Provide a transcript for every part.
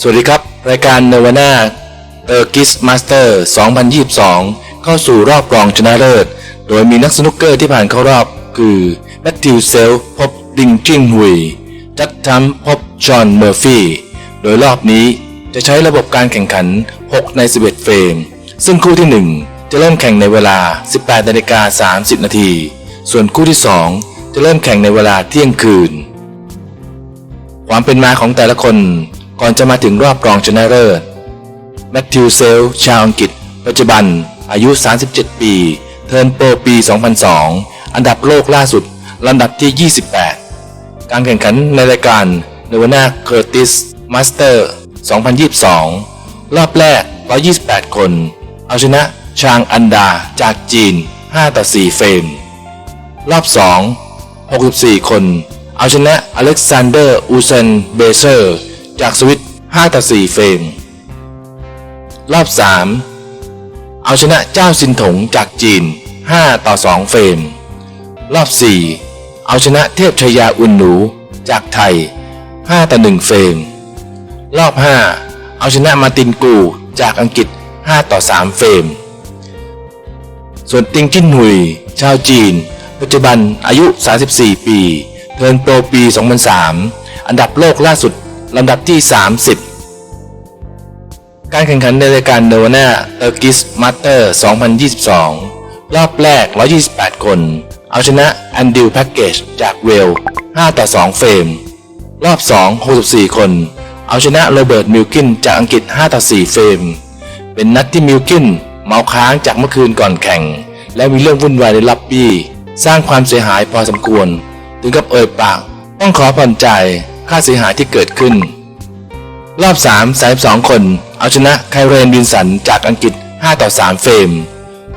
สวัสดีครับ รายการเนวาน่าเตอร์กิสมาสเตอร์2022 เข้าสู่รอบรองชนะเลิศ โดยมีนักสนุกเกอร์ที่ผ่านเข้ารอบคือแมตติวเซลพบดิงจิงฮุยจัดทัมพบจอห์นเมอร์ฟี่โดยรอบนี้จะใช้ระบบการแข่งขัน 6 ใน 11 เฟรม ซึ่งคู่ที่ 1 จะเริ่มแข่งในเวลา 18นาฬิกา30 นาที ส่วนคู่ที่ 2 จะเริ่มแข่งในเวลาเที่ยงคืน ความเป็นมาของแต่ละคน ก่อนจะมาถึงรอบรองชนะเลิศแมทธิวเซล ชาวอังกฤษ ปัจจุบัน อายุ 37 ปี เทิร์นโปรปี 2002 อันดับโลกล่าสุด ลำดับที่ 28 การแข่งขันในรายการเนวานาเคอร์ติสมาสเตอร์ 2022 รอบแรก 128 คน เอาชนะชางอันดาจากจีน 5 ต่อ 4 เฟรม รอบ 2 64 คน เอาชนะอเล็กซานเดอร์ อูเซน เบเซอร์ จากสวิต5ต่อ4เฟรม รอบ 3 เอาชนะเจ้าซินถงจากจีน 5 ต่อ 2 เฟรม รอบ 4 เอาชนะเทพชยาอุนหนูจากไทย 5 ต่อ 1 เฟรม รอบ 5 เอาชนะมาตินกูจากอังกฤษ 5 ต่อ 3 เฟรม ส่วนติงจิ้นหุย ชาวจีน ปัจจุบันอายุ 34 ปี เทิร์นโปรปี 2003 อันดับโลกล่าสุด ลำดับที่ 30 การแข่งขันในรายการเนนาเตอร์กิสมาสเตอร์ 2022 รอบแรก 128 คน เอาชนะแอนดิวแพ็กเกจจากเวล 5 ต่อ 2 เฟรม รอบ 2 64 คน เอาชนะโรเบิร์ตมิลกินจากอังกฤษ 5 ต่อ 4 เฟรม เป็นนัดที่มิลกินเมาค้างจากเมื่อคืนก่อนแข่ง และมีเรื่องวุ่นวายในลับบี้ สร้างความเสียหายพอสมควร ถึงกับเอ่ยปาก ต้องขอผ่อนใจ ค่าเสียหายที่เกิดขึ้น รอบ 3 32 คน เอาชนะไคเรนวินสันจากอังกฤษ 5 ต่อ 3 เฟรม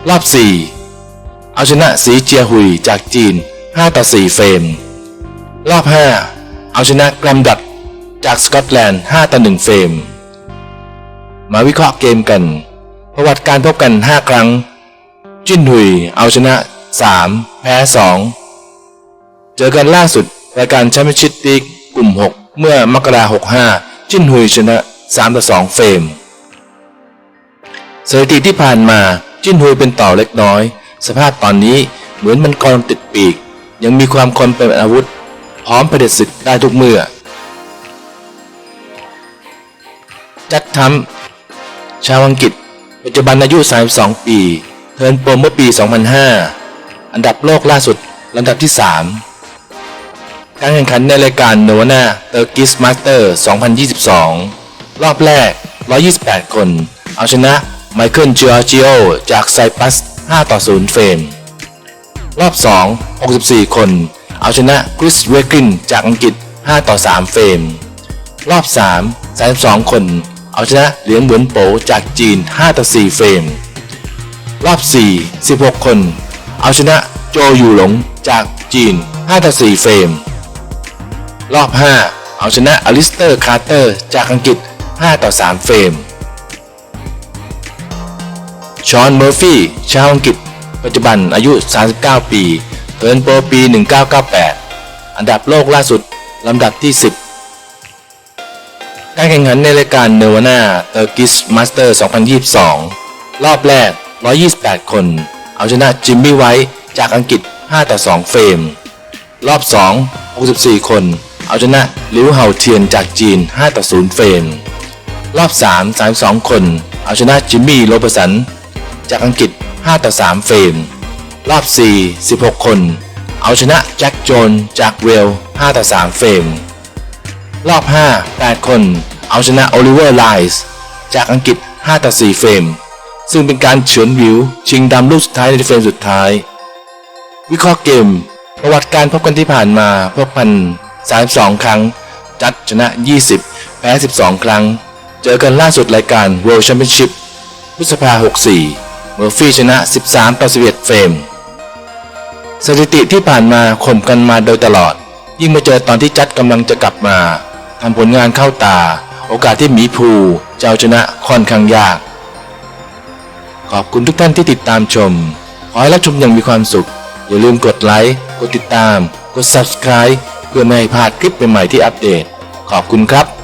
รอบ 4 เอาชนะสีเจียหุยจากจีน 5 ต่อ 4 เฟรม รอบ 5 เอาชนะแกรมดัตจากสกอตแลนด์ 5 ต่อ 1 เฟรม มาวิเคราะห์เกมกัน ประวัติการพบกัน 5 ครั้ง จิ้นหุยเอาชนะ 3 แพ้ 2 เจอกันล่าสุดรายการแชมเปี้ยนชิพลีกก ลุ่ม 6 เมื่อมกราคม65จิ้นหุยชนะ3ต่อ2เฟรมสถิติที่ผ่านมาจิ้นหุยเป็นต่อเล็กน้อย สภาพตอนนี้เหมือนมันกรติดปีก ยังมีความคมเป็นอาวุธ พร้อมเผด็จศึกได้ทุกเมื่อ จัดทำชาวอังกฤษ ปัจจุบันอายุ 32 ปี เทิร์นโปรเมื่อปี 2005 อันดับโลกล่าสุดลำดับที่ 3 การแข่งขันในรายการ n o v a n a Turkish Master 2022 รอบแรก 128 คน เอาชนะไมเคิลจิออร์จิโอจากไซปรัส 5 ต่อ 0 เฟรม รอบ 2 64 คน เอาชนะคริสเวกินจากอังกฤษ 5 ต่อ 3 เฟรม รอบ 3 32 คน เอาชนะเหลียงเหมือนโปจากจีน 5 ต่อ 4 เฟรม รอบ 4 16 คน เอาชนะโจยู่หลงจากจีน 5 ต่อ 4 เฟรม รอบ 5 เอาชนะอลิสเตอร์คาร์เตอร์จากอังกฤษ 5 ต่อ 3 เฟรม ชอนเมอร์ฟี่ชาวอังกฤษ ปัจจุบันอายุ 39 ปีเทิร์นโปรปี 1998 อันดับโลกล่าสุด ลำดับที่ 10 การแข่งขันในรายการเนวาน่าเตอร์กิสมาสเตอร์ 2022 รอบแรก 128 คน เอาชนะจิมมี่ไวท์จากอังกฤษ 5 ต่อ 2 เฟรม รอบ 2 64 คน เอาชนะลิวเฮาเทียนจากจีน 5 ต่อ 0 เฟรม รอบ 3 32 คน เอาชนะจิมมี่โรเบสัน จากอังกฤษ 5 ต่อ 3 เฟรม รอบ 4 16 คน เอาชนะแจ็คโจนจากเวล 5 ต่อ 3 เฟรม รอบ 5 8 คน เอาชนะโอลิเวอร์ไลส์จากอังกฤษ 5 ต่อ 4 เฟรม ซึ่งเป็นการเฉือนวิว ชิงดำลูกสุดท้ายในเฟรมสุดท้าย วิเคราะห์เกมประวัติการพบกันที่ผ่านมาพบกัน 32 ครั้ง จัดชนะ 20 แพ้ 12 ครั้ง เจอกันล่าสุดรายการ World Championship พฤษภา 64 เมอร์ฟี่ชนะ 13 ต่อ 11 เฟรม สถิติที่ผ่านมาข่มกันมาโดยตลอด ยิ่งมาเจอตอนที่จัดกำลังจะกลับมาทำผลงานเข้าตา โอกาสที่หมีภูจะเอาชนะค่อนข้างยาก ขอบคุณทุกท่านที่ติดตามชม ขอให้รับชมอย่างมีความสุข อย่าลืมกดไลค์ กดติดตาม กด subscribe เพื่อไม่ให้พลาดคลิปใหม่ๆที่อัปเดต ขอบคุณครับ